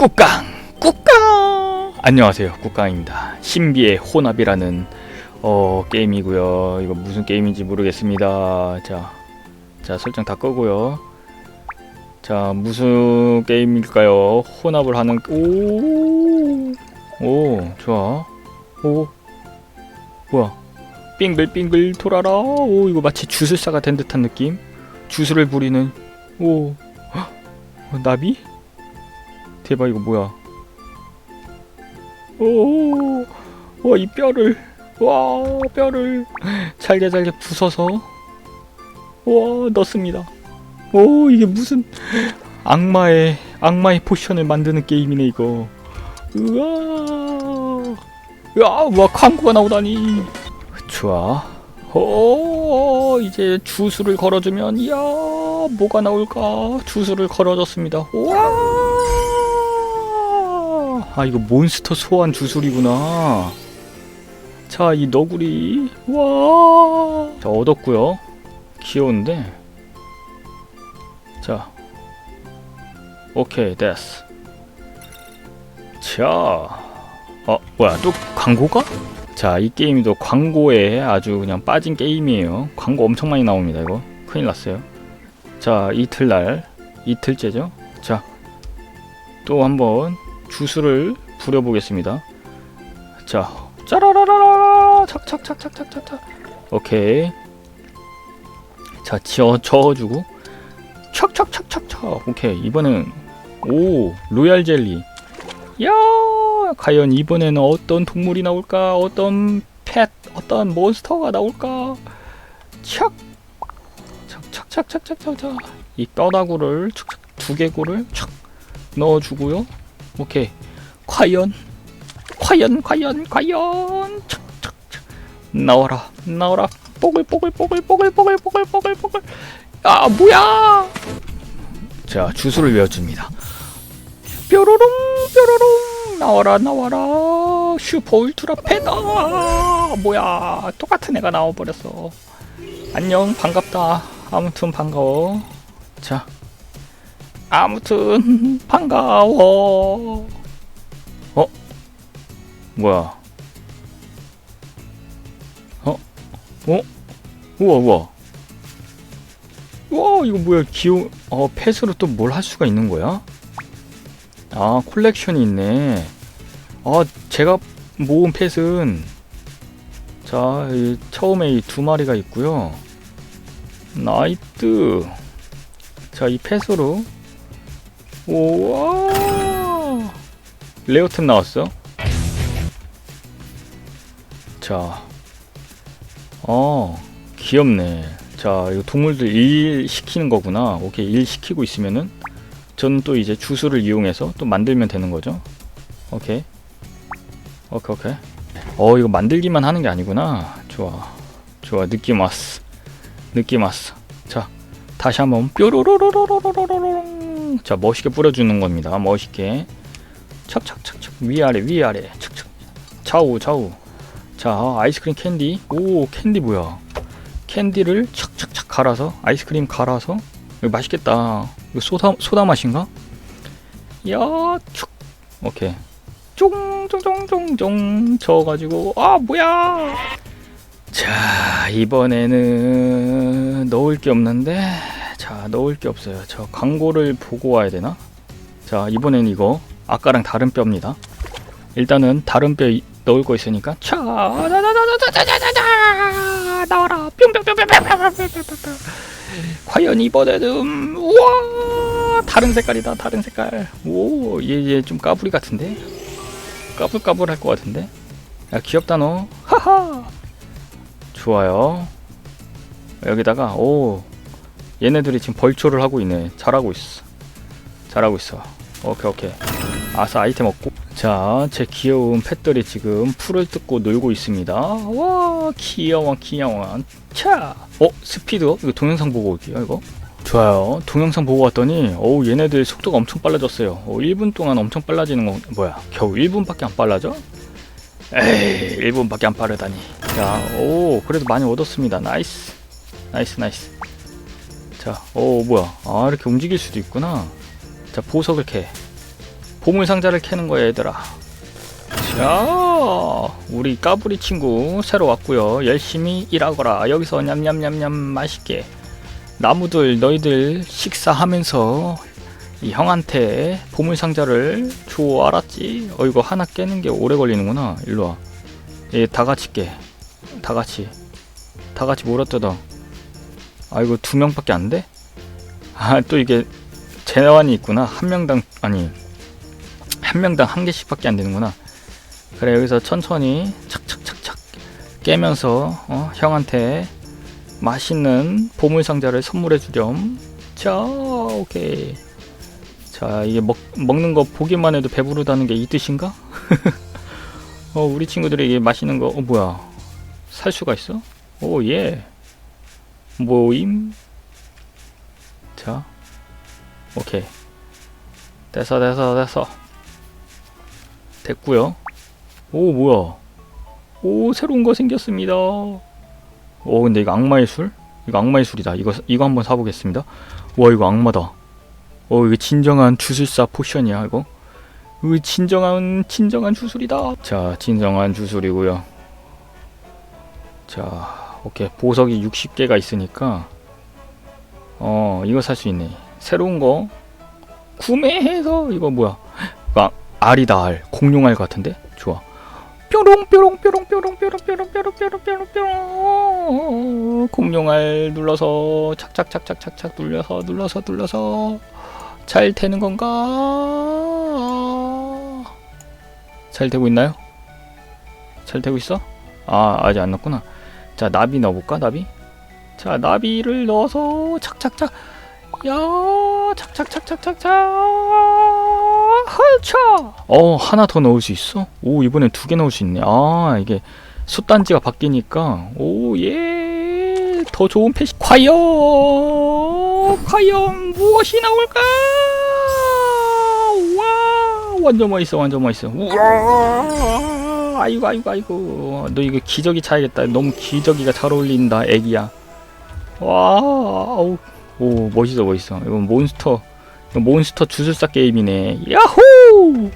꾹깡 꾹깡 안녕하세요. 꾹깡입니다. 신비의 혼합이라는 어 게임이고요. 이거 무슨 게임인지 모르겠습니다. 자, 자 설정 다 끄고요. 자 무슨 게임일까요? 혼합을 하는 오오 좋아. 오 뭐야? 빙글빙글 돌아라. 오 이거 마치 주술사가 된 듯한 느낌? 주술을 부리는 오 헉, 어, 나비 대박 이거 뭐야? 오, 와이 뼈를 와 뼈를 잘게 잘게 부숴서 와 넣습니다. 오 이게 무슨 악마의 악마의 포션을 만드는 게임이네 이거. 우와, 야, 와 광고가 나오다니. 좋아. 오 이제 주술을 걸어주면 이야 뭐가 나올까? 주술을 걸어줬습니다. 와. 아 이거 몬스터 소환 주술이구나. 자 이 너구리. 와자 얻었고요. 귀여운데. 자. 오케이 됐어. 자 어 뭐야 또 광고가? 자 이 게임이 또 광고에 아주 그냥 빠진 게임이에요. 광고 엄청 많이 나옵니다 이거. 큰일 났어요. 자 이틀날. 이틀째죠? 자. 또 한번 주술을 부려보겠습니다. 자, 짜라라라라, 착착착착착착착. 오케이. 자, 지어 저어주고, 촥촥촥촥촥. 오케이. 이번엔 오 로얄 젤리. 야, 과연 이번에는 어떤 동물이 나올까? 어떤 펫, 어떤 몬스터가 나올까? 착, 착착착착착착착. 이 뼈다구를 착착 두 개구를 착 넣어주고요. 오케이. 과연, 과연, 과연, 과연. 착, 착, 착. 나와라, 나와라. 뽀글, 뽀글, 뽀글, 뽀글, 뽀글, 뽀글, 뽀글, 뽀글. 아, 뭐야? 자, 주술을 외워줍니다. 뾰로롱, 뾰로롱. 나와라, 나와라. 슈퍼 울트라 패다. 뭐야? 똑같은 애가 나와버렸어. 안녕, 반갑다. 아무튼 반가워. 자. 아무튼 반가워. 어? 뭐야? 어? 어? 우와 우와. 와 이거 뭐야 귀여운 어 펫으로 또 뭘 할 수가 있는 거야? 아 콜렉션이 있네. 아 제가 모은 펫은 자 이, 처음에 이 두 마리가 있고요. 나이트. 자 이 펫으로 우와. 레어템 나왔어? 자. 어, 귀엽네. 자 이거 동물들 일 시키는 거구나. 오케이 일 시키고 있으면은 저는 또 이제 주술을 이용해서 또 만들면 되는 거죠? 오케이. 오케이 오케이. 어 이거 만들기만 하는 게 아니구나. 좋아. 좋아 느낌 왔어. 느낌 왔어. 자 다시 한번 뾰로로로로로로로롱 자 멋있게 뿌려주는 겁니다. 멋있게. 착착착착 위아래 위아래. 착착 좌우 좌우. 자 아이스크림 캔디. 오 캔디 뭐야? 캔디를 착착착 갈아서 아이스크림 갈아서. 이거 맛있겠다. 이거 소다 소다 맛인가? 야축. 오케이. 쫑쫑쫑쫑쫑 저어가지고. 아 뭐야? 자 이번에는 넣을 게 없는데 자 넣을 게 없어요. 저 광고를 보고 와야 되나? 자 이번엔 이거 아까랑 다른 뼈입니다. 일단은 다른 뼈 이- 넣을 거 있으니까 차 나와라. 뿅뿅뿅뿅뿅뿅뿅뿅뿅. 과연 이번에는 우와 다른 색깔이다 다른 색깔. 오얘얘 좀 까불이 같은데? 까불까불할 것 같은데? 야 귀엽다 너. 하하. 좋아요. 여기다가 오 얘네들이 지금 벌초를 하고 있네. 잘하고 있어. 잘하고 있어. 오케이 오케이. 아싸 아이템 얻고. 자, 제 귀여운 펫들이 지금 풀을 뜯고 놀고 있습니다. 와 귀여워 귀여워. 차. 어 스피드? 이거 동영상 보고 올게요 이거. 좋아요. 동영상 보고 왔더니 어우 얘네들 속도가 엄청 빨라졌어요. 어, 1분 동안 엄청 빨라지는 거 뭐야? 겨우 1분밖에 안 빨라져? 에이 1분밖에 안 빠르다니 자, 오, 그래도 많이 얻었습니다. 나이스. 나이스, 나이스. 자, 오, 뭐야. 아, 이렇게 움직일 수도 있구나. 자, 보석을 캐. 보물 상자를 캐는 거야 얘들아. 자 우리 까불이 친구 새로 왔고요. 열심히 일하거라. 여기서 냠냠냠냠 맛있게. 나무들 너희들 식사하면서 이 형한테 보물 상자를 줘 알았지? 어 이거 하나 깨는 게 오래 걸리는구나. 일로 와 얘다 같이 깨 다 같이. 다 같이 몰아뜯어 아 이거 두 명밖에 안 돼? 아 또 이게 재환이 있구나 한 명당 아니 한 명당 한 개씩밖에 안 되는구나 그래 여기서 천천히 착착착착 깨면서 어, 형한테 맛있는 보물 상자를 선물해 주렴 자 오케이 자 이게 먹, 먹는 거 보기만 해도 배부르다는 게 이 뜻인가? 어 우리 친구들이 이게 맛있는 거 어 뭐야 살 수가 있어? 오예 모임? 자 오케이. 됐어 됐어 됐어. 됐고요. 오 뭐야? 오 새로운 거 생겼습니다. 오 근데 이거 악마의 술? 이거 악마의 술이다. 이거 이거 한번 사보겠습니다. 와 이거 악마다. 어 이거 진정한 주술사 포션이야 이거? 이거 진정한 진정한 주술이다. 자 진정한 주술이고요. 자 오케이 보석이 60개가 있으니까 어 이거 살 수 있네. 새로운 거 구매해서 이거 뭐야? 아, 알이다 알. 공룡알 같은데? 좋아. 뾰롱 뾰롱 뾰롱 뾰롱 뾰롱 뾰롱 뾰롱 뾰롱 뾰롱 뾰롱. 공룡알 눌러서 착착착착착착 눌려서 눌러서 눌러서 잘 되는 건가? 잘 되고 있나요? 잘 되고 있어? 아 아직 안 넣었구나 자 나비 넣어볼까 나비? 자 나비를 넣어서 착착착. 야 착착착착착착. 하차 어 하나 더 넣을 수 있어? 오 이번엔 두 개 넣을 수 있네. 아 이게 숫단지가 바뀌니까. 오예더 좋은 패시. 과연 과연 무엇이 나올까? 와 완전 멋있어 완전 멋있어. 우와 아이고 아이고 아이고. 너 이거 기저귀 차야겠다. 너무 기저귀가 잘 어울린다 애기야. 와 아우. 오 멋있어 멋있어. 이건 몬스터. 이건 몬스터 주술사 게임이네. 야호